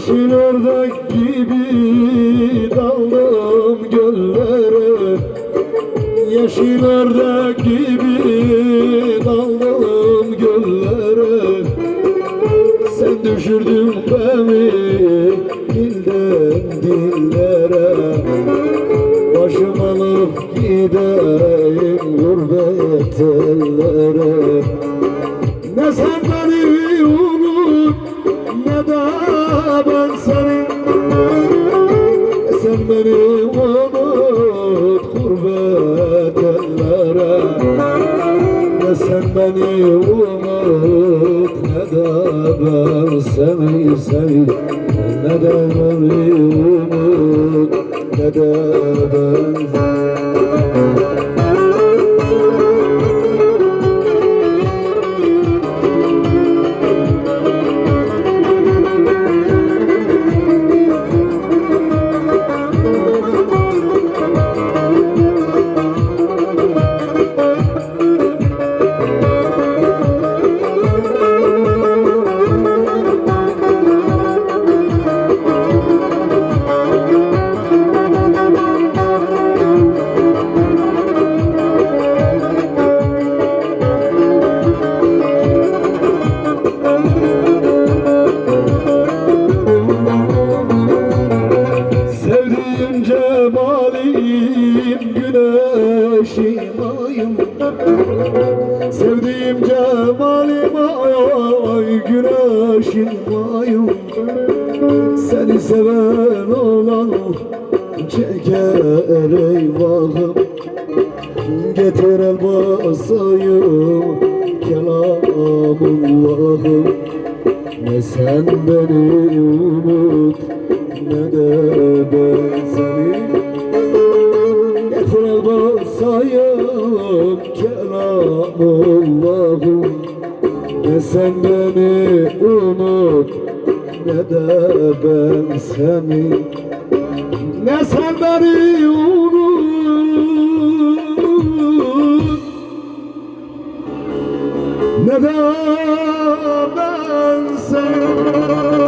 Yeşil ördek gibi daldım göllere. Yeşil ördek gibi daldım göllere. Sen düşürdün beni dilden dillere. Başım alıp gideyim gurbet ellere. Ne sen beni unut ne de ben seni Sen beni unut gurbet ellere. Ne sen beni unut ne de ben seni seni Ne de beni unut ne de ben Sevdiğim cemalim güneşim ayım Sevdiğim cemalim ay güneşim ayım Seni seven olan çeker eyvahım Getir el basayım kelamullahım. Ne sen beni unut ne de ben seni el basayım Ne sen unut ne de ben seni Ne sen unut ne de ben seni